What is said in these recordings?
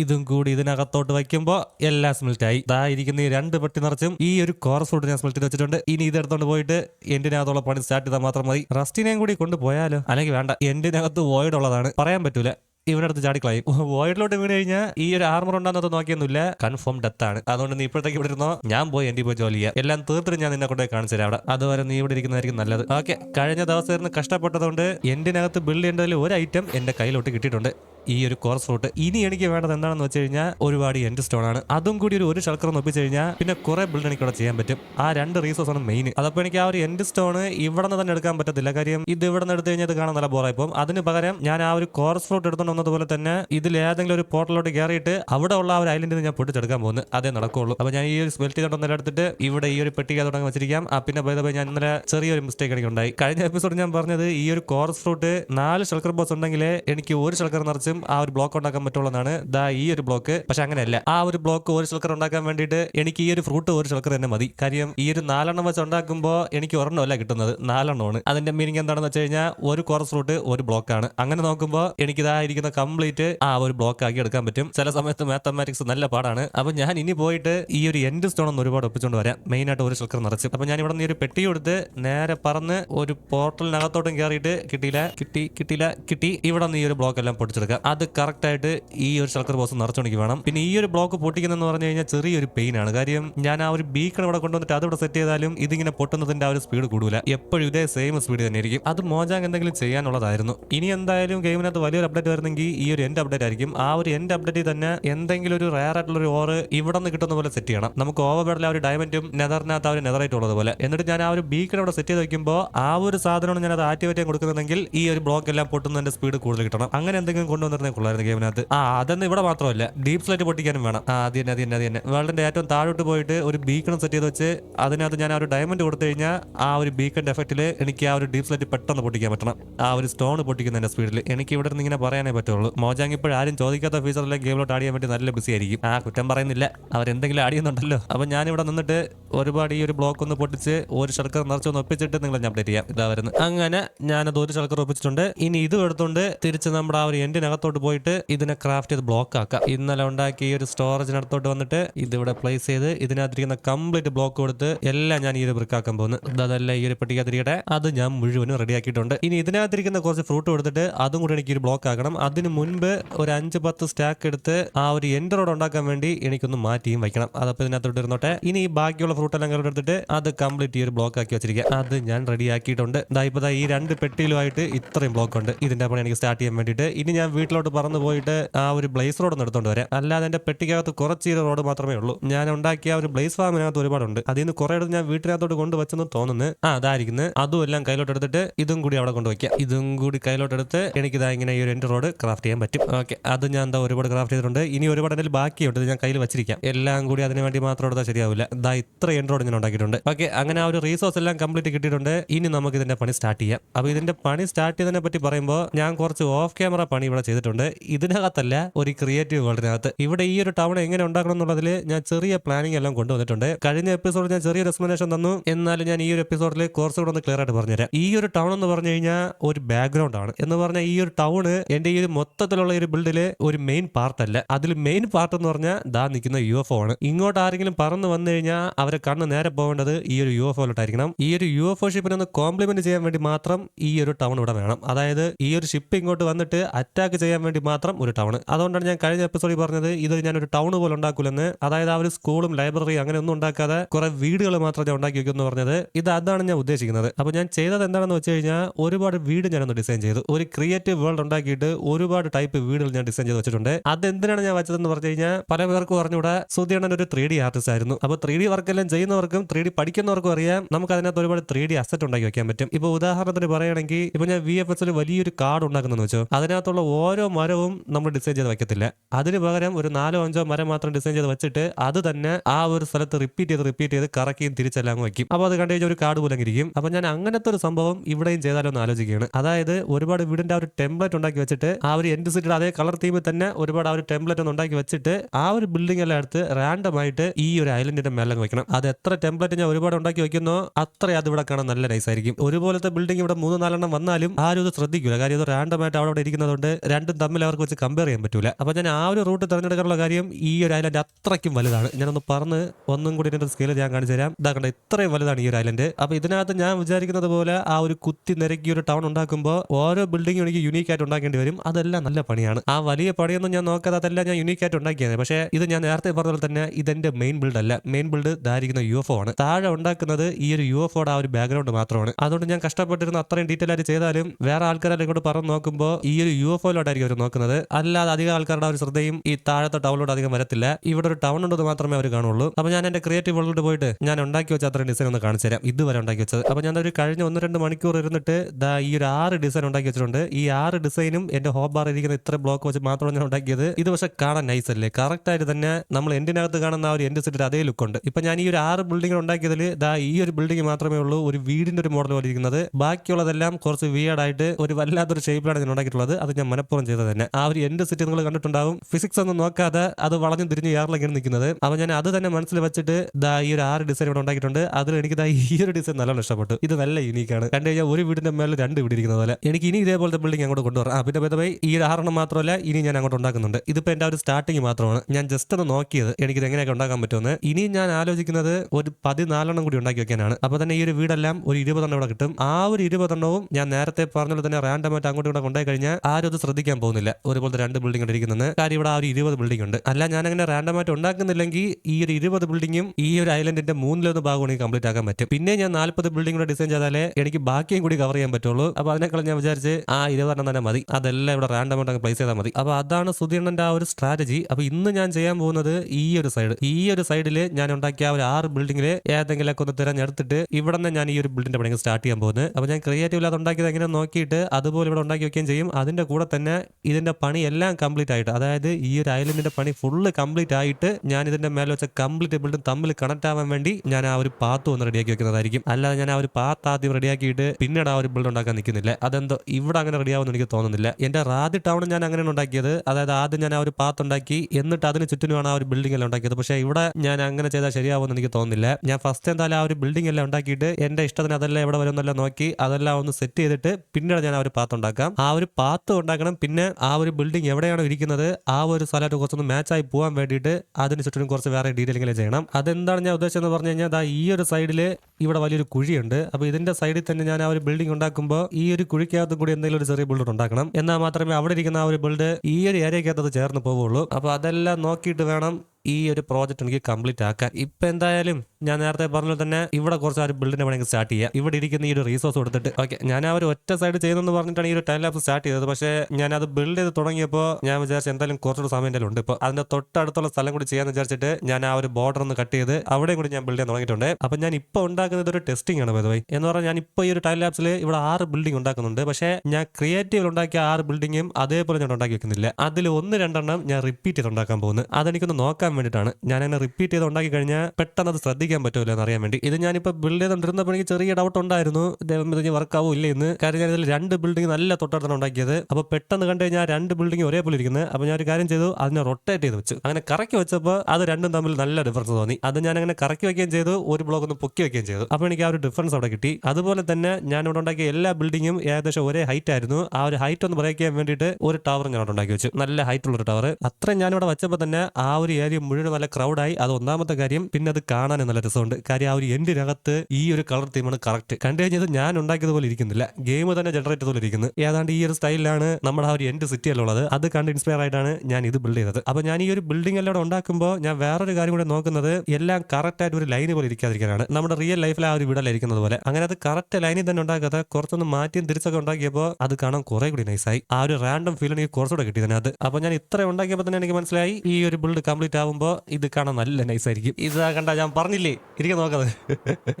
ഇതും കൂടി ഇതിനകത്തോട്ട് വയ്ക്കുമ്പോൾ എല്ലാം സ്മെൽറ്റ് ആയി ദാ ഇരിക്കുന്ന ഈ രണ്ട് പെട്ടി നിറച്ചും ഈ ഒരു കോറസ് ഫുഡ് ഞാൻ സ്മെൽറ്റ് ചെയ്ത് വെച്ചിട്ടുണ്ട്. ഇനി ഇത് എടുത്തോണ്ട് പോയിട്ട് എന്റിനകത്തുള്ള പണി സ്റ്റാർട്ട് ചെയ്താൽ മാത്രം മതി. റസ്റ്റിനെയും കൂടി കൊണ്ടുപോയാലോ? അല്ലെങ്കിൽ വേണ്ട എന്റിനകത്ത് വോയിഡ് ഉള്ളതാണ്. പറയാൻ പറ്റൂല. ഇവിടെ അടുത്ത് ചാടിക്കളയും വോയിഡിലോട്ട് വീണ് കഴിഞ്ഞാൽ ഈ ഒരു ആർമർ ഉണ്ടാകുന്നത് നോക്കിയൊന്നുമില്ല. കൺഫേം ഡെത്ത് ആണ്. അതുകൊണ്ട് നീ ഇപ്പോഴത്തേക്ക് ഇവിടെ ഇരുന്നോ. ഞാൻ പോയി എന്റെ പോയി ജോലി ചെയ്യാം. എല്ലാം തീർത്തിട്ട് ഞാൻ നിന്നെ കൊണ്ടുപോയി കാണിച്ചു തരാം അവിടെ. അതുവരെ നീ ഇവിടെ ഇരിക്കുന്നതായിരിക്കും നല്ലത്. ഓക്കെ കഴിഞ്ഞ ദിവസം ഇരുന്ന് കഷ്ടപ്പെട്ടതുകൊണ്ട് എന്റിനകത്ത് ബിൽഡ് ചെയ്യേണ്ടതിൽ ഒരു ഐറ്റം എന്റെ കയ്യിലോട്ട് കിട്ടിയിട്ടുണ്ട്. ഈ ഒരു കോർസ് റൂട്ട് ഇനി എനിക്ക് വേണ്ടത് എന്താണെന്ന് വെച്ച് കഴിഞ്ഞാൽ ഒരുപാട് എൻഡ് സ്റ്റോൺ ആണ്. അതും കൂടി ഒരു ഒരു ശർക്കര ഒപ്പിച്ച് കഴിഞ്ഞാൽ പിന്നെ കുറെ ബിൽഡ് എനിക്ക് ഇവിടെ ചെയ്യാൻ പറ്റും. ആ രണ്ട് റീസോഴ്സ് ആണ് മെയിൻ അതപ്പോൾ എനിക്ക് ആ ഒരു എൻഡ് സ്റ്റോൺ ഇവിടെ നിന്ന് തന്നെ എടുക്കാൻ പറ്റത്തില്ല. കാര്യം ഇത് ഇവിടെ നിന്ന് എടുത്തു കഴിഞ്ഞാൽ ഇത് കാണാൻ നല്ല ബോറായി പോകും. അതിന് പകരം ഞാൻ ആ ഒരു കോർസ് റൂട്ട് എടുത്തുകൊണ്ട് വന്നതുപോലെ തന്നെ ഇതിൽ ഏതെങ്കിലും ഒരു പോർട്ടലോട്ട് കയറിയിട്ട് അവിടെ ഉള്ള ആ ഒരു ഐലൻഡിൽ ഞാൻ പൊട്ടിച്ചെടുക്കാൻ പോകുന്നു. അതേ നടക്കുള്ളൂ. അപ്പോൾ ഞാൻ ഈ ഒരു സ്മെൽറ്റ് ചെയ്തോണ്ടെന്ന് എടുത്തിട്ട് ഇവിടെ ഈ ഒരു പെട്ടിക തുടങ്ങി വെച്ചിരിക്കാം. ആ പിന്നെ പോയത് ഞാൻ ഇന്നലെ ചെറിയൊരു മിസ്റ്റേക്ക് എനിക്ക് ഉണ്ടായി കഴിഞ്ഞ എപ്പിസോഡ് ഞാൻ പറഞ്ഞത് ഈ ഒരു കോർസ് റൂട്ട് നാല് ഷൾക്കർ ബോസ് ഉണ്ടെങ്കിൽ എനിക്ക് ഒരു ഷൾക്കർ നിറച്ചും ആ ഒരു ബ്ലോക്ക് ഉണ്ടാക്കാൻ പറ്റുള്ളൂ എന്നാണ് ദാ ഈ ഒരു ബ്ലോക്ക് പക്ഷെ അങ്ങനെയല്ല. ആ ഒരു ബ്ലോക്ക് ഒരു ചിലക്കർ ഉണ്ടാക്കാൻ വേണ്ടിയിട്ട് എനിക്ക് ഈ ഒരു ഫ്രൂട്ട് ഒരു ചിലക്കർ തന്നെ മതി. കാര്യം ഈ ഒരു നാലെണ്ണം വെച്ച് ഉണ്ടാക്കുമ്പോൾ എനിക്ക് ഒരെണ്ണമല്ല കിട്ടുന്നത്. നാലെണ്ണമാണ്. അതിന്റെ മീനിങ് എന്താണെന്ന് വെച്ച് കഴിഞ്ഞാൽ ഒരു കോർസ് ഫ്രൂട്ട് ഒരു ബ്ലോക്കാണ് അങ്ങനെ നോക്കുമ്പോൾ എനിക്ക് ഇതാ ഇരിക്കുന്ന കംപ്ലീറ്റ് ആ ഒരു ബ്ലോക്ക് ആക്കി എടുക്കാൻ പറ്റും. ചില സമയത്ത് മാത്തമാറ്റിക്സ് നല്ല പാടാണ്. അപ്പൊ ഞാൻ ഇനി പോയിട്ട് ഈ ഒരു എൻഡ് സ്റ്റോൺ ഒന്ന് ഒരുപാട് ഒപ്പിച്ചുകൊണ്ട് വരാം. മെയിൻ ആയിട്ട് ഒരു ചിലക്കർ നിറച്ച്. അപ്പൊ ഞാൻ ഇവിടെ നിന്ന് ഒരു പെട്ടി കൊടുത്ത് നേരെ പറന്ന് ഒരു പോർട്ടലിനകത്തോട്ടും കയറിയിട്ട് കിട്ടിയില്ല കിട്ടി കിട്ടിയില്ല കിട്ടി. ഇവിടെ നിന്ന് ഈ ഒരു ബ്ലോക്ക് എല്ലാം പൊട്ടിച്ചെടുക്കാം. അത് കറക്റ്റായിട്ട് ഈ ഒരു ഷൾക്കർ ബോസ് നിറച്ചോണിക്ക് വേണം. പിന്നെ ഈ ഒരു ബ്ലോക്ക് പൊട്ടിക്കുന്നതെന്ന് പറഞ്ഞു കഴിഞ്ഞാൽ ചെറിയൊരു പെയിൻ ആണ്. കാര്യം ഞാൻ ആ ഒരു ബീക്കൺ ഇവിടെ കൊണ്ടുവന്നിട്ട് അതിവിടെ സെറ്റ് ചെയ്താലും ഇതിങ്ങനെ പൊട്ടുന്നതിന്റെ ആ ഒരു സ്പീഡ് കൂടൂല. എപ്പോഴും ഇതേ സെയിം സ്പീഡ് തന്നെ ആയിരിക്കും. അത് മോജാങ് എന്തെങ്കിലും ചെയ്യാനുള്ളതായിരുന്നു. ഇനി എന്തായാലും ഗെയിമിനകത്ത് വലിയൊരു അപ്ഡേറ്റ് വരുന്നെങ്കിൽ ഈ ഒരു എൻഡ് അപ്ഡേറ്റ് ആയിരിക്കും. ആ ഒരു എൻഡ് അപ്ഡേറ്റിൽ തന്നെ എന്തെങ്കിലും ഒരു റയർ ആയിട്ടുള്ള ഒരു ഓറ് ഇവിടെ നിന്ന് കിട്ടുന്ന പോലെ സെറ്റ് ചെയ്യണം. നമുക്ക് ഓവർബേഡിൽ ആ ഒരു ഡയമണ്ടും നെതറിനകത്ത് ആ ഒരു നെതറായിട്ട് ഉള്ളത് പോലെ. എന്നിട്ട് ഞാൻ ആ ഒരു ബീക്കൺ അവിടെ സെറ്റ് ചെയ്ത് വെക്കുമ്പോൾ ആ ഒരു സാധനമാണ് ഞാൻ അത് ആക്ടിവേറ്റ് കൊടുക്കുന്നതെങ്കിൽ ഈ ഒരു ബ്ലോക്ക് എല്ലാം പൊട്ടുന്നതിന്റെ സ്പീഡ് കൂടുതൽ കിട്ടണം. അങ്ങനെ എന്തെങ്കിലും കൊണ്ടുവന്നിരുന്നേ കൊള്ളായിരുന്നു ഗെയിമിനകത്ത് ആ അതൊന്നും ഇവിടെ മാത്രമല്ല. ഡീപ് സ്ലൈറ്റ് പൊട്ടിക്കാനും വേണം. ആ അത് തന്നെ അത് തന്നെ അത് തന്നെ. വേൾഡിന്റെ ഏറ്റവും താഴോട്ട് പോയിട്ട് ഒരു ബീക്കൺ സെറ്റ് ചെയ്ത് വെച്ച് അതിനകത്ത് ഞാൻ ആ ഒരു ഡയമണ്ട് കൊടുത്തു കഴിഞ്ഞാൽ ആ ഒരു ബീക്കന്റെ എഫക്റ്റിൽ എനിക്ക് ആ ഒരു ഡീപ് സ്ലൈറ്റ് പെട്ടെന്ന് പൊട്ടിക്കാൻ പറ്റണം. ആ ഒരു സ്റ്റോൺ പൊട്ടിക്കുന്നതിന്റെ സ്പീഡിൽ എനിക്ക് ഇവിടെ നിന്ന് ഇങ്ങനെ പറയാനേ പറ്റുള്ളൂ. മോജാങ് ഇപ്പോൾ ആരും ചോദിക്കാത്ത ഫീച്ചറിലെ ഗെയിമിലോട്ട് ആഡ് ചെയ്യാൻ വേണ്ടി നല്ല ബിസി ആയിരിക്കും. ആ കുറ്റം പറയുന്നില്ല. അവരെന്തെങ്കിലും ആഡ് ചെയ്യുന്നുണ്ടല്ലോ അപ്പൊ ഞാൻ ഇവിടെ നിന്നിട്ട് ഒരുപാട് ഈ ഒരു ബ്ലോക്ക് ഒന്ന് പൊട്ടിച്ച് ഒരു ശർക്കർ നിറച്ചൊന്ന് ഒപ്പിച്ചിട്ട് നിങ്ങൾ ഞാൻ അപ്ഡേറ്റ് ചെയ്യാം. ഇതാ വരുന്നത്. അങ്ങനെ ഞാനത് ഒരു ശർക്കർ ഒപ്പിച്ചിട്ടുണ്ട്. ഇനി ഇത് എടുത്തുകൊണ്ട് തിരിച്ച് നമ്മുടെ ആ ഒരു എൻഡിനകത്തോട്ട് പോയിട്ട് ഇതിനെ ക്രാഫ്റ്റ് ചെയ്ത് ബ്ലോക്ക് ആക്കാം. ഇന്നലെ ഉണ്ടാക്കി ഈ ഒരു സ്റ്റോറേജിനടുത്തോട്ട് വന്നിട്ട് ഇതിവിടെ പ്ലേസ് ചെയ്ത് ഇതിനകത്തിരിക്കുന്ന കംപ്ലീറ്റ് ബ്ലോക്ക് കൊടുത്ത് എല്ലാം ഞാൻ ഈ ഒരു ബ്രിക്കാക്കാൻ പോകുന്നു. അതല്ല ഈ ഒരു പെട്ടിക്കകത്തിരിക്കട്ടെ അത് ഞാൻ മുഴുവനും റെഡിയാക്കിയിട്ടുണ്ട് ഇനി ഇതിനകത്തിരിക്കുന്ന കുറച്ച് ഫ്രൂട്ട് കൊടുത്തിട്ട് അതും കൂടി എനിക്ക് ഒരു ബ്ലോക്ക് ആക്കണം. അതിന് മുൻപ് ഒരു അഞ്ച് പത്ത് സ്റ്റാക്ക് എടുത്ത് ആ ഒരു എൻഡ് റോഡ് ഉണ്ടാക്കാൻ വേണ്ടി എനിക്കൊന്ന് മാറ്റിയും വയ്ക്കണം. അതപ്പോൾ ഇതിനകത്തോട്ട് ഇരുന്നോട്ടെ. ഇനി ബാക്കിയുള്ള ഫ്രൂട്ട് എല്ലാം എടുത്തിട്ട് അത് കംപ്ലീറ്റ് ഈ ഒരു ബ്ലോക്ക് ആക്കി വെച്ചിരിക്കുക. അത് ഞാൻ റെഡി ആക്കിയിട്ടുണ്ട്. ദാ ഇപ്പോൾ ഈ രണ്ട് പെട്ടിയിലുമായിട്ട് ഇത്രയും ബ്ലോക്ക് ഉണ്ട്. ഇതിന്റെ പണി എനിക്ക് സ്റ്റാർട്ട് ചെയ്യാൻ വേണ്ടിയിട്ട്. ഇനി ഞാൻ വീട്ടിലോട്ട് പറന്ന് പോയിട്ട് ആ ഒരു ബ്ലേസ് റോഡ് ഒന്ന് എടുത്തോണ്ട് വരാം. അല്ലാതെ എന്റെ പെട്ടിക്കകത്ത് കുറച്ച് ഈ റോഡ് മാത്രമേ ഉള്ളൂ. ഞാൻ ഉണ്ടാക്കിയ ഒരു ബ്ലേസ് ഫാമിനകത്ത് ഒരുപാടുണ്ട്. അതിൽ നിന്ന് കുറെ എടുത്ത് ഞാൻ വീട്ടിനകത്തോട്ട് കൊണ്ടുവച്ചെന്ന് തോന്നുന്നു. ആ അതായിരിക്കുന്നു. അതും എല്ലാം കയ്യിലോട്ട് എടുത്തിട്ട് ഇതും കൂടി അവിടെ കൊണ്ടുവയ്ക്കാം ഇതും കൂടി കയ്യിലോട്ട് എടുത്ത് എനിക്ക് ഇതാ ഇങ്ങനെ ഈ ഒരു എൻഡ് റോഡ് ക്രാഫ്റ്റ് ചെയ്യാൻ പറ്റും. ഓക്കെ അത് ഞാൻ എന്താ ഒരുപാട് ക്രാഫ്റ്റ് ചെയ്തിട്ടുണ്ട്. ഇനി ഒരുപാട് എന്റെ ബാക്കിയുണ്ട്. ഇത് ഞാൻ കയ്യിൽ വെച്ചിരിക്കാം. എല്ലാം കൂടി അതിന് വേണ്ടി മാത്രം എടുത്താൽ ശരിയാവില്ല. ഇതാ ഇത്ര എൻഡ് എൻഡ്രോയിഡ് ഞാൻ ഉണ്ടാക്കിയിട്ടുണ്ട്. ഓക്കെ അങ്ങനെ ആ ഒരു റീസോഴ്സ് എല്ലാം കംപ്ലീറ്റ് കിട്ടിയിട്ടുണ്ട്. ഇനി നമുക്ക് ഇതിന്റെ പണി സ്റ്റാർട്ട് ചെയ്യാം. അപ്പോൾ ഇതിന്റെ പണി സ്റ്റാർട്ട് ചെയ്തതിനെ പറ്റി പറയുമ്പോൾ ഞാൻ കുറച്ച് ഓഫ് ക്യാമറ പണി ഇവിടെ ചെയ്തിട്ടുണ്ട്. ഇതിനകത്തല്ല ഒരു ക്രിയേറ്റീവ് വേൾഡിനകത്ത് ഇവിടെ ഈ ഒരു ടൗൺ എങ്ങനെ ഉണ്ടാക്കണം എന്നുള്ളതിൽ ഞാൻ ചെറിയ പ്ലാനിംഗ് എല്ലാം കൊണ്ടുവന്നിട്ടുണ്ട്. കഴിഞ്ഞ എപ്പിസോഡിൽ ഞാൻ ചെറിയൊരു എക്സ്പ്ലനേഷൻ തന്നു. എന്നാലും ഞാൻ ഈ ഒരു എപ്പിസോഡിൽ കുറച്ച് കൂടെ ഒന്ന് ക്ലിയർ ആയിട്ട് പറഞ്ഞുതരാം. ഈ ഒരു ടൗൺ എന്ന് പറഞ്ഞു കഴിഞ്ഞാൽ ഒരു ബാക്ക്ഗ്രൗണ്ട് ആണ്. എന്ന് പറഞ്ഞാൽ ഈ ഒരു ടൗൺ എന്റെ ഈ ഒരു മൊത്തത്തിലുള്ള ഒരു ബിൽഡിൽ ഒരു മെയിൻ പാർട്ട് അല്ല. അതിൽ മെയിൻ പാർട്ട് എന്ന് പറഞ്ഞാൽ ദാ നിൽക്കുന്ന യു എഫ് ആണ്. ഇങ്ങോട്ട് ആരെങ്കിലും പറന്ന് വന്നു കഴിഞ്ഞാൽ അവരെ കണ്ണ് നേരെ പോകേണ്ടത് ഈ ഒരു യു എഫ് ഓയിലോട്ടായിരിക്കണം ഈ ഒരു യു എഫ് ഒ ഷിപ്പിനെ ഒന്ന് കോംപ്ലിമെന്റ് ചെയ്യാൻ വേണ്ടി മാത്രം ഈ ഒരു ടൗൺ ഇവിടെ വേണം. അതായത് ഈ ഒരു ഷിപ്പ് ഇങ്ങോട്ട് വന്നിട്ട് അറ്റാക്ക് ചെയ്യാൻ വേണ്ടി മാത്രം ഒരു ടൗൺ അതുകൊണ്ടാണ് ഞാൻ കഴിഞ്ഞ എപ്പിസോഡിൽ പറഞ്ഞത് ഇത് ഞാൻ ഒരു ടൗൺ പോലെ ഉണ്ടാക്കൂലെന്ന്. അതായത് ആ ഒരു സ്കൂളും ലൈബ്രറിയും അങ്ങനെ ഒന്നും ഉണ്ടാക്കാതെ കുറെ വീടുകൾ മാത്രം ഞാൻ ഉണ്ടാക്കി വെക്കുമെന്ന് പറഞ്ഞത്. ഇത് അതാണ് ഞാൻ ഉദ്ദേശിക്കുന്നത്. അപ്പൊ ഞാൻ ചെയ്തത് എന്താണെന്ന് വെച്ച് കഴിഞ്ഞാൽ ഒരുപാട് വീട് ഞാനൊന്ന് ഡിസൈൻ ചെയ്തു. ഒരു ക്രിയേറ്റീവ് വേൾഡ് ഉണ്ടാക്കിയിട്ട് ഒരുപാട് ടൈപ്പ് വീടുകൾ ഞാൻ ഡിസൈൻ ചെയ്ത് വെച്ചിട്ടുണ്ട്. അത് എന്തിനാണ് ഞാൻ വെച്ചതെന്ന് പറഞ്ഞു കഴിഞ്ഞാൽ പല പേർക്ക് പറഞ്ഞുകൂടെ സുധിയണ്ണൻ ഒരു ത്രീ ഡി ആർട്ടിസ്റ്റ് ആയിരുന്നു. അപ്പോൾ ത്രീ ഡി വർക്കെല്ലാം ചെയ്യുന്നവർക്കും ത്രീ ഡി പഠിക്കുന്നവർക്കും അറിയാം. നമുക്ക് അതിനകത്ത് ഒരുപാട് ത്രീ ഡി അസറ്റ് ഉണ്ടാക്കി വെക്കാൻ പറ്റും. ഇപ്പൊ ഉദാഹരണത്തിന് പറയുകയാണെങ്കിൽ ഇപ്പൊ ഞാൻ വി എഫ് എസിൽ വലിയൊരു കാർഡ് ഉണ്ടാക്കുന്നെന്ന് വെച്ചോ അതിനകത്തുള്ള ഓരോ മരവും നമ്മൾ ഡിസൈൻ ചെയ്ത് വെക്കത്തില്ല. അതിന് പകരം ഒരു നാലോ അഞ്ചോ മരം മാത്രം ഡിസൈൻ ചെയ്ത് വെച്ചിട്ട് അത് തന്നെ ആ ഒരു സ്ഥലത്ത് റിപ്പീറ്റ് ചെയ്ത് റിപ്പീറ്റ് ചെയ്ത് കറക്കിയും തിരിച്ചെല്ലാം വയ്ക്കും അപ്പോൾ അത് കണ്ടു കഴിഞ്ഞാൽ ഒരു കാർഡ് പോലെ ഇരിക്കും. അപ്പോൾ ഞാൻ അങ്ങനത്തെ ഒരു സംഭവം ഇവിടെയും ചെയ്താലോ എന്ന് ആലോചിക്കുകയാണ്. അതായത് ഒരുപാട് വീടിന്റെ ഒരു ടെംപ്ലേറ്റ് ഉണ്ടാക്കി വെച്ചിട്ട് ആ ഒരു എൻഡ് സിറ്റിയുടെ അതേ കളർ തീമിൽ തന്നെ ഒരുപാട് ആ ഒരു ടെംപ്ലേറ്റ് ഒന്ന് ഉണ്ടാക്കി വെച്ചിട്ട് ആ ഒരു ബിൽഡിംഗ് എല്ലാം എടുത്ത് റാൻഡം ആയിട്ട് ഈ ഒരു ഐലൻഡിന്റെ മേലെ വെക്കണം. അത് എത്ര ടെംപ്ലേറ്റ് ഞാൻ ഒരുപാട് ഉണ്ടാക്കി വെക്കുന്നോ അത്ര അത് ഇവിടെ കാണാൻ നല്ല നൈസ് ആയിരിക്കും. ഒരുപോലത്തെ ബിൽഡിംഗ് ഇവിടെ മൂന്ന് നാലെണ്ണം വന്നാലും ആരും ഇത് ശ്രദ്ധിക്കില്ല കാര്യം ഇത് റാൻഡം ആയിട്ട് അവിടെ അവിടെ ഇരിക്കുന്നതുകൊണ്ട് രണ്ടും തമ്മിൽ അവർക്ക് വെച്ച് കമ്പയർ ചെയ്യാൻ പറ്റൂല. അപ്പൊ ഞാൻ ആ ഒരു റൂട്ട് തിരഞ്ഞെടുക്കാനുള്ള കാര്യം ഈ ഒരു ഐലൻഡ് അത്രയ്ക്കും വലുതാണ്. ഞാനൊന്ന് പറഞ്ഞ് ഒന്നും കൂടി ഇതിന്റെ സ്കെയിൽ ഞാൻ കാണിച്ചു തരാം. ഇതാ കണ്ട ഇത്രയും വലുതാണ് ഈ ഒരു ഐലൻഡ് അപ്പൊ ഇതിനകത്ത് ഞാൻ വിചാരിക്കുന്നത് പോലെ ആ ഒരു കുത്തി നിരക്കി ഒരു ടൗൺ ഉണ്ടാക്കുമ്പോൾ ഓരോ ബിൽഡിംഗും എനിക്ക് യുണീക് ആയിട്ട് ഉണ്ടാക്കേണ്ടി വരും. അതെല്ലാം നല്ല പണിയാണ്. ആ വലിയ പണിയൊന്നും ഞാൻ നോക്കാതെ അതെല്ലാം ഞാൻ യുണീക് ആയിട്ട് ഉണ്ടാക്കിയത്. പക്ഷേ ഇത് ഞാൻ നേരത്തെ പറഞ്ഞ പോലെ തന്നെ ഇതെന്റെ മെയിൻ ബിൽഡ് അല്ല. മെയിൻ ബിൽഡ് ധാരിക്കുന്ന യു എഫ് ആണ്. താഴെ ഉണ്ടാക്കുന്നത് ഈ ഒരു യു എഫ് ആ ഒരു ബാക്ക്ഗ്രൗണ്ട് മാത്രമാണ്. അതുകൊണ്ട് ഞാൻ കഷ്ടപ്പെട്ടിരുന്ന അത്രയും ഡീറ്റെയിൽ ആയിട്ട് ചെയ്താലും വേറെ ആൾക്കാരെ ഇങ്ങോട്ട് പറഞ്ഞു നോക്കുമ്പോൾ ഈ ഒരു യു എഫ് ഒയിലോട്ടായിരിക്കും അവർ നോക്കുന്നത്. അല്ലാതെ അധികം ആൾക്കാരുടെ ഒരു ശ്രദ്ധയും ഈ താഴത്തെ ടൗണിലോട്ട് അധികം വരത്തില്ല. ഇവിടെ ഒരു ടൗൺ ഉണ്ടെന്ന് മാത്രമേ അവർ കാണുള്ളൂ. അപ്പൊ ഞാൻ എന്റെ ക്രിയേറ്റീവ് വേൾഡിൽ പോയിട്ട് ഞാൻ ഉണ്ടാക്കി വെച്ച അത്രയും ഡിസൈൻ ഒന്ന് കാണിച്ചു തരാം. ഇതുവരെ ഉണ്ടാക്കി വെച്ചത്. അപ്പൊ ഞാൻ ഒരു കഴിഞ്ഞ ഒന്ന് രണ്ട് മണിക്കൂർ ഇരുന്നിട്ട് ദാ ഈ ഒരു ആറ് ഡിസൈൻ ഉണ്ടാക്കി വെച്ചിട്ടുണ്ട്. ഈ ആറ് ഡിസൈനും എന്റെ ഹോബാർ ഇരിക്കുന്ന ഇത്ര ബ്ലോക്ക് വെച്ച് മാത്രമാണ് ഞാൻ ഉണ്ടാക്കിയത്. ഇത് പക്ഷെ കാണാൻ നൈസ് അല്ലേ? കറക്റ്റ് ആയിട്ട് തന്നെ നമ്മൾ എന്റിനകത്ത് കാണുന്ന ആ ഒരു എൻഡ് സെറ്റിൽ അതേ ലുക്ക് ഉണ്ട്. ഇപ്പൊ ഞാൻ ഈ ഒരു ആറ് ബിൽഡിംഗ് ഉണ്ടാക്കിയതിൽ ദാ ഈ ഒരു ബിൽഡിംഗ് മാത്രമേ ഉള്ളൂ ഒരു വീടിന്റെ ഒരു മോഡൽ പോലെ ഇരിക്കുന്നത് ബാക്കിയുള്ളതെല്ലാം കുറച്ച് വിയർഡായിട്ട് ഒരു വല്ലാത്തൊരു ഷേപ്പിലാണ് ഞാൻ ഉണ്ടാക്കിയിട്ടുള്ളത്. അത് ഞാൻ മനഃപൂർവം ചെയ്തത് തന്നെ. ആ ഒരു എൻഡ് സിറ്റി നിങ്ങൾ കണ്ടിട്ടുണ്ടാവും. ഫിസിക്സ് ഒന്നും നോക്കാതെ അത് വളഞ്ഞു തിരിഞ്ഞ് ഏറിലൊക്കെയാണ് നിൽക്കുന്നത്. അപ്പൊ ഞാൻ അത് തന്നെ മനസ്സിൽ വെച്ചിട്ട് ദാ ഈ ഒരു ആറ് ഡിസൈൻ ഇവിടെ ഉണ്ടാക്കിയിട്ടുണ്ട്. അതിൽ എനിക്ക് ദാ ഈ ഒരു ഡിസൈൻ നല്ലോണം ഇഷ്ടപ്പെട്ടു. ഇത് നല്ല യൂണീക്കാണ് കണ്ടു കഴിഞ്ഞാൽ ഒരു വീടിന്റെ മേളിൽ രണ്ട് വീട് ഇരിക്കുന്ന പോലെ. എനിക്ക് ഇനി ഇതേപോലത്തെ ബിൽഡിംഗ് അങ്ങോട്ട് കൊണ്ടുവരാം. ആ പിന്നെ ബൈ ഈ ആറെണ്ണം മാത്രമല്ല ഇനി ഞാൻ അങ്ങോട്ട് ഉണ്ടാക്കുന്നുണ്ട്. ഇതിപ്പോ എന്റെ ഒരു സ്റ്റാർട്ടിങ് മാത്രമാണ്. ഞാൻ ജസ്റ്റ് ഒന്ന് നോക്കിയത് എനിക്ക് ഇത് എങ്ങനെയൊക്കെ ഉണ്ടാക്കാൻ പറ്റുമെന്ന്. ഇനി ഞാൻ ആലോചിക്കുന്നത് ഒരു പതിനാലെണ്ണം കൂടി ഉണ്ടാക്കി വെക്കാനാണ്. അപ്പൊ തന്നെ ഈ ഒരു വീടെല്ലാം ഒരു ഇരുപതെണ്ണം ഇവിടെ കിട്ടും. ആ ഒരു ഇരുപതെണ്ണവും ഞാൻ നേരത്തെ പറഞ്ഞ പോലെ തന്നെ റാൻഡമായിട്ട് അങ്ങോട്ടും ഇവിടെ കൊണ്ടുപോയി കഴിഞ്ഞാൽ ആരും അത് ശ്രദ്ധിക്കാൻ പോകുന്നില്ല. ഒരുപോലത്തെ രണ്ട് ബിൽഡിംഗ് ഇരിക്കുന്നത് കാര്യം ഇവിടെ ആ ഒരു ഇരുപത് ബിൽഡിംഗ് ഉണ്ട്. അല്ല ഞാൻ അങ്ങനെ റാൻഡമായിട്ട് ഉണ്ടാക്കുന്നില്ലെങ്കിൽ ഈ ഒരു ഇരുപത് ബിൽഡിംഗും ഈ ഒരു ഐലൻഡിന്റെ മൂന്നിലൊന്ന് ഭാഗം എനിക്ക് കംപ്ലീറ്റ് ആക്കാൻ പറ്റും. പിന്നെ ഞാൻ നാല്പത് ബിൽഡിംഗ് കൂടെ ഡിസൈൻ ചെയ്താലേ എനിക്ക് ബാക്കിയും കൂടി കവർ ചെയ്യാൻ പറ്റുള്ളൂ. അപ്പൊ അതിനേക്കാൾ ഞാൻ വിചാരിച്ച് ആ ഇരുപതെണ്ണം തന്നെ മതി. അതെല്ലാം ഇവിടെ റാൻഡമായിട്ട് അങ്ങ് പ്ലേസ് ചെയ്താൽ മതി. അപ്പൊ അതാണ് സുധീർണന്റെ ആ ഒരു സ്ട്രാറ്റജി അപ്പൊ ഇന്ന് ഞാൻ ചെയ്യാൻ പോകുന്നത് ഈ ഒരു സൈഡ് ഈ ഒരു സൈഡിൽ ഞാൻ ഉണ്ടാക്കിയ ഒരു ആറ് ബിൽഡിംഗിൽ ഏതെങ്കിലുമൊക്കെ ഒന്ന് തിരഞ്ഞെടുത്തിട്ട് ഇവിടെ നിന്ന് ഞാൻ ഈ ഒരു ബിൽഡിന്റെ പണി സ്റ്റാർട്ട് ചെയ്യാൻ പോകുന്നത്. അപ്പൊ ഞാൻ ക്രിയേറ്റീവ് ഇല്ലാതെ ഉണ്ടാക്കിയത് എങ്ങനെ നോക്കിയിട്ട് അതുപോലെ ഇവിടെ ഉണ്ടാക്കി വെക്കുകയും ചെയ്യും. അതിന്റെ കൂടെ തന്നെ ഇതിന്റെ പണി എല്ലാം കംപ്ലീറ്റ് ആയിട്ട് അതായത് ഈ ഒരു ഐലൻഡിന്റെ പണി ഫുള്ള് കംപ്ലീറ്റ് ആയിട്ട് ഞാൻ ഇതിന്റെ മേലെ വെച്ച കംപ്ലീറ്റ് ബിൽഡും തമ്മിൽ കണക്ട് ആവാൻ വേണ്ടി ഞാൻ ആ ഒരു പാത്ത് ഒന്ന് റെഡിയാക്കി വെക്കുന്നതായിരിക്കും. അല്ലാതെ ഞാൻ ആ ഒരു പാത്ത് ആദ്യം റെഡിയാക്കിയിട്ട് പിന്നീട് ആ ഒരു ബിൽഡ് ഉണ്ടാക്കാൻ നിൽക്കുന്നില്ല. അതെന്തോ ഇവിടെ അങ്ങനെ റെഡിയാവുമെന്ന് എനിക്ക് തോന്നുന്നില്ല. എന്റെ ആദ്യ ടൗൺ ഞാൻ അങ്ങനെയാണ് ഉണ്ടാക്കിയത്. അതായത് ആദ്യം ഞാൻ ആ ഒരു പാത്ത് ഉണ്ടാക്കി എന്നിട്ട് അതിന് ചുറ്റിനുമാണ് ആ ഒരു ബിൽഡിംഗ് എല്ലാം ഉണ്ടാക്കിയത്. പക്ഷേ ഇവിടെ ഞാൻ അങ്ങനെ ചെയ്താൽ ശരിയാവുമെന്ന് എനിക്ക് തോന്നുന്നില്ല. ഞാൻ ഫസ്റ്റ് എന്തായാലും ആ ഒരു ബിൽഡിംഗ് എല്ലാം ഉണ്ടാക്കിയിട്ട് എന്റെ ഇഷ്ടത്തിന് അതെല്ലാം എവിടെ വരുമെന്നെല്ലാം നോക്കി അതെല്ലാം ഒന്ന് സെറ്റ് ചെയ്തിട്ട് പിന്നീട് ഞാൻ ആ ഒരു പാത്ത് ഉണ്ടാക്കാം. ആ ഒരു പാത്ത് ഉണ്ടാക്കണം. പിന്നെ ആ ഒരു ബിൽഡിംഗ് എവിടെയാണോ ഇരിക്കുന്നത് ആ ഒരു സ്ഥലമായിട്ട് കുറച്ചൊന്ന് മാച്ചായി പോകാൻ വേണ്ടിയിട്ട് അതിന് ചുറ്റിനും കുറച്ച് വേറെ ഡീറ്റെയിലിംഗ് ചെയ്യണം. അതെന്താണ് ഞാൻ ഉദ്ദേശിച്ചെന്ന് പറഞ്ഞു കഴിഞ്ഞാൽ ഈ ഒരു സൈഡിൽ ഇവിടെ വലിയൊരു കുഴിയുണ്ട്. അപ്പോൾ ഇതിന്റെ സൈഡിൽ തന്നെ ഞാൻ ആ ഒരു ബിൽഡിംഗ് ഉണ്ടാക്കുമ്പോൾ ഈ ഒരു കുഴിക്കകത്തും കൂടി എന്തെങ്കിലും ഒരു ചെറിയ ബിൽഡ് ഉണ്ടാക്കണം. എന്നാൽ മാത്രമേ അവിടെ ഇരിക്കുന്ന ആ ഒരു ബിൽഡ് ഈ ഒരു ഏരിയക്കകത്ത് ചേർന്ന് പോവുള്ളൂ അപ്പോൾ അതെല്ലാം നോക്കിയിട്ട് വേണം ഈ ഒരു പ്രോജക്റ്റ് എനിക്ക് കംപ്ലീറ്റ് ആക്കാൻ. ഇപ്പൊ എന്തായാലും ഞാൻ നേരത്തെ പറഞ്ഞ തന്നെ ഇവിടെ കുറച്ച് ആ ഒരു ബിൽഡിനെ വേണമെങ്കിൽ സ്റ്റാർട്ട് ചെയ്യാം. ഇവിടെ ഇരിക്കുന്ന ഈ ഒരു റീസോഴ്സ് കൊടുത്തിട്ട്. ഓക്കെ ഞാൻ ആ ഒരു ഒറ്റ സൈഡ് ചെയ്യുന്നെന്ന് പറഞ്ഞിട്ടാണ് ഈ ഒരു ടൈം ലാപ്സ് സ്റ്റാർട്ട് ചെയ്തത്. പക്ഷേ ഞാൻ അത് ബിൽഡ് ചെയ്ത് തുടങ്ങിയപ്പോൾ ഞാൻ വിചാരിച്ചു എന്തായാലും കുറച്ചുകൂടി സമയം എന്തായാലും ഉണ്ട്. ഇപ്പോൾ അതിന്റെ തൊട്ടടുത്തുള്ള സ്ഥലം കൂടി ചെയ്യാന്ന് വിചാരിച്ചിട്ട് ഞാൻ ആ ഒരു ബോർഡർ ഒന്ന് കട്ട് ചെയ്ത് അവിടെയും കൂടി ഞാൻ ബിൽഡ് ചെയ്യാൻ തുടങ്ങിയിട്ടുണ്ട്. അപ്പൊ ഞാൻ ഇപ്പോൾ ഉണ്ടാക്കുന്നത് ഒരു ടെസ്റ്റിംഗ് ആണ് ബൈ എന്ന് പറഞ്ഞാൽ ഞാൻ ഇപ്പോൾ ഈ ഒരു ടൈം ലാപ്സിൽ ഇവിടെ ആറ് ബിൽഡിംഗ് ഉണ്ടാക്കുന്നുണ്ട്. പക്ഷേ ഞാൻ ക്രിയേറ്റീവ് ഉണ്ടാക്കിയ ആറ് ബിൽഡിങ്ങും അതേപോലെ ഞാൻ ഉണ്ടാക്കി വെക്കുന്നില്ല. അതിൽ ഒന്ന് രണ്ടെണ്ണം ഞാൻ റിപ്പീറ്റ് ചെയ്ത് ഉണ്ടാക്കാൻ പോകുന്നത് അതെനിക്കൊന്ന് നോക്കാൻ വേണ്ടിയിട്ടാണ് ഞാൻ അങ്ങനെ റിപ്പീറ്റ് ചെയ്ത് ഉണ്ടാക്കി കഴിഞ്ഞാൽ പെട്ടെന്ന് അത് ശ്രദ്ധിക്കാൻ പറ്റുമല്ലോ എന്ന് അറിയാൻ വേണ്ടി. ഇത് ഞാനിപ്പോൾ ബിൽഡ് ചെയ്തുകൊണ്ടിരുന്നപ്പോൾ എനിക്ക് ചെറിയ ഡൗട്ട് ഉണ്ടായിരുന്നു. ദൈവം ഇത് വർക്ക് ആവും ഇല്ല എന്ന്. കാര്യം ഞാൻ ഇതിൽ രണ്ട് ബിൽഡിംഗ് നല്ല തൊട്ടടുത്താണ് ഉണ്ടാക്കിയത്. അപ്പോൾ പെട്ടെന്ന് കണ്ടു കഴിഞ്ഞാൽ രണ്ട് ബിൽഡിംഗ് ഒരേപോലെ ഇരിക്കുന്നത് അപ്പോൾ ഞാൻ ഒരു കാര്യം ചെയ്തു. അതിനെ റൊട്ടേറ്റ് ചെയ്ത് വെച്ചു. അങ്ങനെ കറക്കി വെച്ചപ്പോൾ അത് രണ്ടും തമ്മിൽ നല്ല ഡിഫറൻസ് തോന്നി. അത് ഞാൻ അങ്ങനെ കറക്കി വെക്കുകയും ചെയ്തു. ഒരു ബ്ലോക്ക് ഒന്ന് പൊക്കി വെക്കുകയും ചെയ്തു. അപ്പോൾ എനിക്ക് ആ ഒരു ഡിഫറൻസ് അവിടെ കിട്ടി. അതുപോലെ തന്നെ ഞാൻ ഇവിടെ ഉണ്ടാക്കിയ എല്ലാ ബിൽഡിങ്ങും ഏകദേശം ഒരേ ഹൈറ്റ് ആയിരുന്നു. ആ ഒരു ഹൈറ്റ് ഒന്ന് ബ്രേക്ക് ചെയ്യാൻ വേണ്ടിയിട്ട് ഒരു ടവർ ഞാൻ അവിടെ ഉണ്ടാക്കി വെച്ചു. നല്ല ഹൈറ്റ് ഉള്ള ഒരു ടവർ അത്രയും ഞാനിവിടെ വെച്ചപ്പോൾ തന്നെ ആ ഒരു ഏരിയ മുഴുവൻ നല്ല ക്രൗഡായി അത് ഒന്നാമത്തെ കാര്യം പിന്നെ അത് കാണാൻ നല്ല രസമുണ്ട്. കാര്യം ആ ഒരു എൻഡിനകത്ത് ഈ ഒരു കളർ തീമാണ് കറക്റ്റ് കണ്ടു കഴിഞ്ഞത് ഞാൻ ഉണ്ടാക്കിയതുപോലെ ഇരിക്കുന്നില്ല. ഗെയിം തന്നെ ജനറേറ്റ് പോലെ ഇരിക്കുന്നു. ഏതാണ്ട് ഈ ഒരു സ്റ്റൈലിലാണ് നമ്മുടെ ആ ഒരു എൻഡ് സിറ്റി ഉള്ളത്. അത് കണ്ട് ഇൻസ്പയർ ആയിട്ടാണ് ഞാൻ ഇത് ബിൽഡ് ചെയ്തത്. അപ്പൊ ഞാൻ ഈ ഒരു ബിൽഡിംഗ് എല്ലാം ഉണ്ടാക്കുമ്പോൾ ഞാൻ വേറൊരു കാര്യം കൂടെ നോക്കുന്നത് എല്ലാം കറക്റ്റ് ആയിട്ട് ഒരു ലൈന് പോലെ ഇരിക്കാതിരിക്കാനാണ്. നമ്മുടെ റിയൽ ലൈഫിൽ ആ ഒരു വിടല ഇരിക്കുന്നത് പോലെ. അങ്ങനെ അത് കറക്റ്റ് ലൈനിൽ തന്നെ ഉണ്ടാക്കാതെ കുറച്ചൊന്ന് മാറ്റിയും തിരിച്ചൊക്കെ ഉണ്ടാക്കിയപ്പോൾ അത് കാണാൻ കുറെ കൂടി നൈസായി ആ ഒരു റാൻഡം ഫീൽ എനിക്ക് കുറച്ചുകൂടെ കിട്ടി അപ്പൊ ഞാൻ ഇത്ര ഉണ്ടാക്കിയപ്പോൾ തന്നെ എനിക്ക് മനസ്സിലായി ഈ ഒരു ബിൽഡ് കംപ്ലീറ്റ് ആകുമ്പോൾ ഇത് കാണാൻ നല്ല നൈസ് ആയിരിക്കും. ഇത് കണ്ട ഞാൻ പറഞ്ഞില്ലേ? ഇരിക്കാൻ നോക്കാതെ.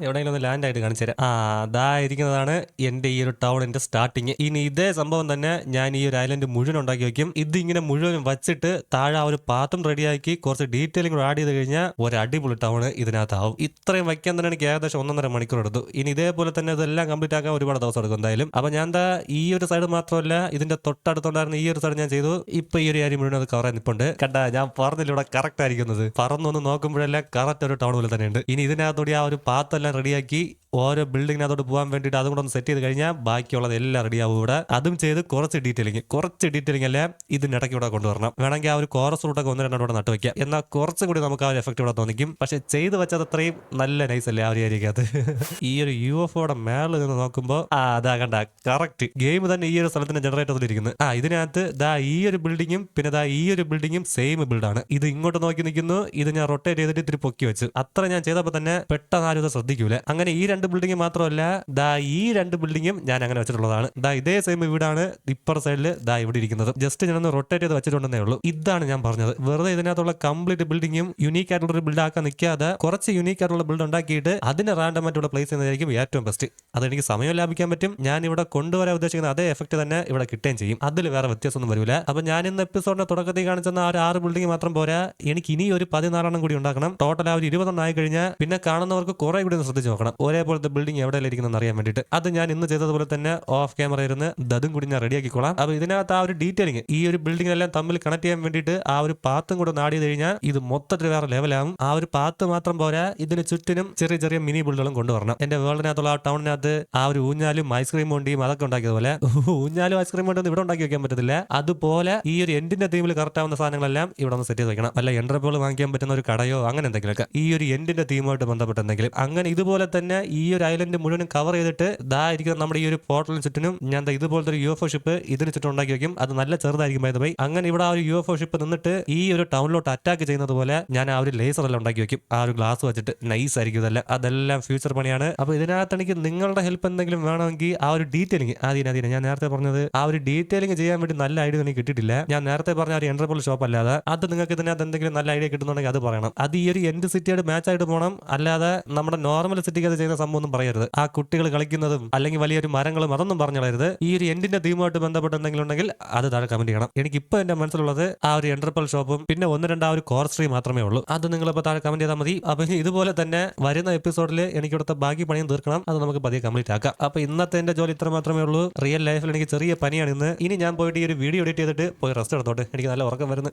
എവിടെയെങ്കിലും ഒന്ന് ലാൻഡ് ആയിട്ട് കാണിച്ചു തരാം. ആ ദാ ഇരിക്കുന്നതാണ് എന്റെ ഈ ഒരു ടൗണിന്റെ സ്റ്റാർട്ടിങ് ഇനി ഇതേ സംഭവം തന്നെ ഞാൻ ഈ ഒരു ഐലൻഡ് മുഴുവൻ ഉണ്ടാക്കി വെക്കും. ഇത് ഇങ്ങനെ മുഴുവൻ വച്ചിട്ട് താഴെ ആ ഒരു പാത്രം റെഡിയാക്കി കുറച്ച് ഡീറ്റെയിലിംഗ് കൂടെ ആഡ് ചെയ്ത് കഴിഞ്ഞാൽ ഒരു അടിപൊളി ടൗൺ ഇതിനകത്താവും. ഇത്രയും വയ്ക്കാൻ തന്നെ എനിക്ക് ഏകദേശം ഒന്നൊന്നര മണിക്കൂർ എടുത്തു. ഇനി ഇതേപോലെ തന്നെ ഇതെല്ലാം കംപ്ലീറ്റ് ആക്കാൻ ഒരുപാട് ദിവസം എടുക്കും എന്തായാലും. അപ്പൊ ഞാൻ എന്താ ഈ ഒരു സൈഡ് മാത്രമല്ല ഇതിന്റെ തൊട്ടടുത്തുണ്ടായിരുന്ന ഈ ഒരു സൈഡ് ഞാൻ ചെയ്തു. ഇപ്പൊ ഈ ഒരു കാര്യം മുഴുവൻ അത് കവർ ചെയ്തിട്ടുണ്ട് കണ്ട ഞാൻ പറഞ്ഞില്ല ഇവിടെ കറക്റ്റ് കറക്റ്റ് ആയിരിക്കുന്നത് പറന്നൊന്ന് നോക്കുമ്പോഴെല്ലാം കറക്റ്റ് ഒരു ടൗൺ പോലെ തന്നെയുണ്ട്. ഇനി ഇതിനകത്തോടെ ആ ഒരു പാത്തെല്ലാം റെഡിയാക്കി ഓരോ ബിൽഡിങ്ങിനകത്തോട്ട് പോകാൻ വേണ്ടിയിട്ട് അതും കൂടെ ഒന്ന് സെറ്റ് ചെയ്ത് കഴിഞ്ഞാൽ ബാക്കിയുള്ളത് എല്ലാം റെഡിയാവും ഇവിടെ. അതും ചെയ്ത് കുറച്ച് ഡീറ്റെയിലിംഗ് കുറച്ച് ഡീറ്റെയിലിംഗ് എല്ലാം ഇതിനിടയ്ക്ക് ഇവിടെ കൊണ്ടുവരണം. വേണമെങ്കിൽ ആ ഒരു കോറസ് റൂട്ടൊക്കെ ഒന്ന് രണ്ടോ നട്ട് വെക്കാം. എന്നാൽ കുറച്ചും കൂടി നമുക്ക് ആ ഒരു എഫക്റ്റ് ഇവിടെ തോന്നിക്കും. പക്ഷെ ചെയ്ത് വെച്ചത് അത്രയും നല്ല നൈസ് അല്ലേ ആ ഒരു ഏരിയക്കകത്ത്? ഈ ഒരു യു എഫ് ഒയുടെ മേളിൽ നിന്ന് നോക്കുമ്പോൾ ആ അതാ കണ്ട കറക്റ്റ് ഗെയിം തന്നെ ഈ ഒരു സ്ഥലത്തിന് ജനറേറ്റ് ചെയ്തിരിക്കുന്നത് ആ ഇതിനകത്ത് ദാ ഈ ഒരു ബിൽഡിങ്ങും പിന്നെ ദാ ഈ ഒരു ബിൽഡിങ്ങും സെയിം ബിൽഡാണ് ഇത് ഇങ്ങോട്ട് നിൽക്കുന്നു. ഇത് ഞാൻ റൊട്ടേറ്റ് ചെയ്തിട്ട് ഇത്തിരി പൊക്കി വെച്ച്. അത്ര ഞാൻ ചെയ്തപ്പോൾ തന്നെ പെട്ടെന്ന് ആരും ശ്രദ്ധിക്കൂല. അങ്ങനെ ഈ രണ്ട് ബിൽഡിംഗ് മാത്രമല്ല ദാ ഈ രണ്ട് ബിൽഡിങ്ങും ഞാൻ അങ്ങനെ വെച്ചിട്ടുള്ളതാണ്. ദാ ഇതേ സെയിം വീടാണ് ഇപ്പർ സൈഡിൽ ദാ ഇവിടെ ഇരിക്കുന്നത്. ജസ്റ്റ് ഞാനൊന്ന് റൊട്ടേറ്റ് ചെയ്ത് വെച്ചിട്ടുണ്ടെന്നേ ഉള്ളൂ. ഇതാണ് ഞാൻ പറഞ്ഞത്. വെറുതെ ഇതിനകത്തുള്ള കംപ്ലീറ്റ് ബിൽഡിങ്ങും യുണീക്ക് ആയിട്ടുള്ള ഒരു ബിൽഡ് ആക്കാൻ നിൽക്കാതെ കുറച്ച് യുണീക്ക് ആയിട്ടുള്ള ബിൽഡ് ഉണ്ടാക്കിയിട്ട് അതിന് റാൻഡം ആയിട്ടുള്ള പ്ലേസ് ചെയ്യുന്നതായിരിക്കും ഏറ്റവും ബെസ്റ്റ് അതെനിക്ക് സമയം ലാഭിക്കാൻ പറ്റും. ഞാൻ ഇവിടെ കൊണ്ടുവരാൻ ഉദ്ദേശിക്കുന്ന അതേ എഫക്ട് തന്നെ ഇവിടെ കിട്ടുകയും ചെയ്യും. അതിൽ വേറെ വ്യത്യാസമൊന്നും വരില്ല. അപ്പൊ ഞാൻ ഇന്ന് എപ്പിസോഡിന്റെ തുടക്കത്തിൽ കാണിച്ചെന്ന ആ ഒരു ആറ് ബിൽഡിംഗ് മാത്രം പോരാ. എനിക്ക് ഇനി ഒരു പതിനാലെണ്ണം കൂടി ഉണ്ടാക്കണം. ടോട്ടൽ ആ ഒരു ഇരുപതെണ്ണം ആയി കഴിഞ്ഞാൽ പിന്നെ കാണുന്നവർക്ക് കുറെ കൂടി ഒന്ന് ശ്രദ്ധിച്ച് നോക്കണം. ഒരേപോലത്തെ ബിൽഡിംഗ് എവിടെയെല്ലാം ഇരിക്കുന്ന അറിയാൻ വേണ്ടിയിട്ട്. അത് ഞാൻ ഇന്ന് ചെയ്തതുപോലെ തന്നെ ഓഫ് ക്യാമറ ഇരുന്ന് ദതും കൂടി ഞാൻ റെഡിയാക്കിക്കോളാം അപ്പൊ ഇതിനകത്ത് ആ ഒരു ഡീറ്റെയിലിംഗ് ഈ ഒരു ബിൽഡിംഗ് എല്ലാം തമ്മിൽ കണക്ട് ചെയ്യാൻ വേണ്ടിയിട്ട് ആ ഒരു പാത്തും കൂടെ നാടി കഴിഞ്ഞാൽ ഇത് മൊത്തത്തിൽ വേറെ ലെവലാകും ആ ഒരു പാത്ത് മാത്രം പോരാ ഇതിന് ചുറ്റിനും ചെറിയ ചെറിയ മിനി ബിൽഡുകളും കൊണ്ടുവരണം. എന്റെ വേൾഡിനകത്തുള്ള ആ ടൗണിനകത്ത് ആ ഒരു ഊഞ്ഞാലും ഐസ്ക്രീം വണ്ടിയും അതൊക്കെ ഉണ്ടാക്കിയതുപോലെ ഊഞ്ഞാലും ഐസ്ക്രീം കൊണ്ടൊന്നും ഇവിടെ ഉണ്ടാക്കി വെക്കാൻ പറ്റത്തില്ല. അതുപോലെ ഈ ഒരു എൻഡിന്റെ തീമിൽ കറക്റ്റ് ആവുന്ന സാധനങ്ങളെല്ലാം ഇവിടെ ഒന്ന് സെറ്റ് ചെയ്ത് വെക്കണം. അല്ല വല്ല എൻട്രപ്പോൾ വാങ്ങിക്കാൻ പറ്റുന്ന ഒരു കടയോ അങ്ങനെ എന്തെങ്കിലുമൊക്കെ ഈ ഒരു എൻഡിന്റെ തീമുമായിട്ട് ബന്ധപ്പെട്ട് എന്തെങ്കിലും. അങ്ങനെ ഇതുപോലെ തന്നെ ഈ ഒരു ഐലൻഡ് മുഴുവനും കവർ ചെയ്തിട്ട് ദാ ഇരിക്കുന്ന നമ്മുടെ ഈ ഒരു പോർട്ടലിന് ചുറ്റിനും ഞാൻ ഇതുപോലത്തെ ഒരു യു എഫ് ഷിപ്പ് ഇതിന് ചുറ്റും ഉണ്ടാക്കി വെക്കും. അത് നല്ല ചെറുതായിരിക്കും ബൈ അങ്ങനെ ഇവിടെ ആ ഒരു യു എഫ് ഷിപ്പ് നിന്നിട്ട് ഈ ഒരു ടൗണിലോട്ട് അറ്റാക്ക് ചെയ്യുന്നത് പോലെ ഞാൻ ആ ഒരു ലേസർ എല്ലാം ഉണ്ടാക്കി വെക്കും. ആ ഒരു ഗ്ലാസ് വെച്ചിട്ട് നൈസ് ആയിരിക്കും ഇതെല്ലാം. അതെല്ലാം ഫ്യൂച്ചർ പണിയാണ്. അപ്പൊ ഇതിനകത്ത് എനിക്ക് നിങ്ങളുടെ ഹെൽപ്പ് എന്തെങ്കിലും വേണമെങ്കിൽ ആ ഒരു ഡീറ്റെയിലിംഗ് ആദ്യം ആദ്യം ഞാൻ നേരത്തെ പറഞ്ഞത് ആ ഒരു ഡീറ്റെയിലിംഗ് ചെയ്യാൻ വേണ്ടി നല്ല ഐഡിയ എനിക്ക് കിട്ടിയിട്ടില്ല. ഞാൻ നേരത്തെ പറഞ്ഞ ഒരു എൻട്രപ്പോൾ ഷോപ്പ് അല്ലാതെ. അത് നിങ്ങൾക്ക് ഇതിനകത്ത് എന്തെങ്കിലും നല്ല ഐഡിയ കിട്ടുന്നുണ്ടെങ്കിൽ അത് പറയണം. അത് ഈ ഒരു എൻഡ് സിറ്റിയായിട്ട് മാച്ച് ആയിട്ട് പോകണം അല്ലാതെ നമ്മുടെ നോർമൽ സിറ്റിക്ക് അത് ചെയ്യുന്ന സംഭവം ഒന്നും പറയരുത്. ആ കുട്ടികൾ കളിക്കുന്നതും അല്ലെങ്കിൽ വലിയൊരു മരങ്ങളും അതൊന്നും പറഞ്ഞു കളയരുത് ഈ ഒരു എൻഡിന്റെ തീമുമായിട്ട് ബന്ധപ്പെട്ട് എന്തെങ്കിലും ഉണ്ടെങ്കിൽ അത് താഴെ കമന്റ് ചെയ്യണം. എനിക്ക് ഇപ്പൊ എന്റെ മനസ്സിലുള്ളത് ആ ഒരു എൻട്രപ്പൽ ഷോപ്പും പിന്നെ ഒന്ന് രണ്ട് ആ ഒരു കോർ സ്ട്രീം മാത്രമേ ഉള്ളൂ. അത് നിങ്ങൾ ഇപ്പോൾ താഴെ കമന്റ് ചെയ്താൽ മതി. അപ്പൊ ഇതുപോലെ തന്നെ വരുന്ന എപ്പിസോഡിൽ എനിക്ക് ഇവിടുത്തെ ബാക്കി പണിയും തീർക്കണം. അത് നമുക്ക് പതിയെ കംപ്ലീറ്റ് ആക്കാം. അപ്പൊ ഇന്നത്തെ എന്റെ ജോലി ഇത്ര മാത്രമേ ഉള്ളൂ. റിയൽ ലൈഫിൽ എനിക്ക് ചെറിയ പനിയാണ് ഇന്ന്. ഇനി ഞാൻ പോയിട്ട് ഈ ഒരു വീഡിയോ എഡിറ്റ് ചെയ്തിട്ട് പോയി റെസ്റ്റ് എടുത്തോട്ടെ. എനിക്ക് നല്ല ഉറക്കം വരുന്നു.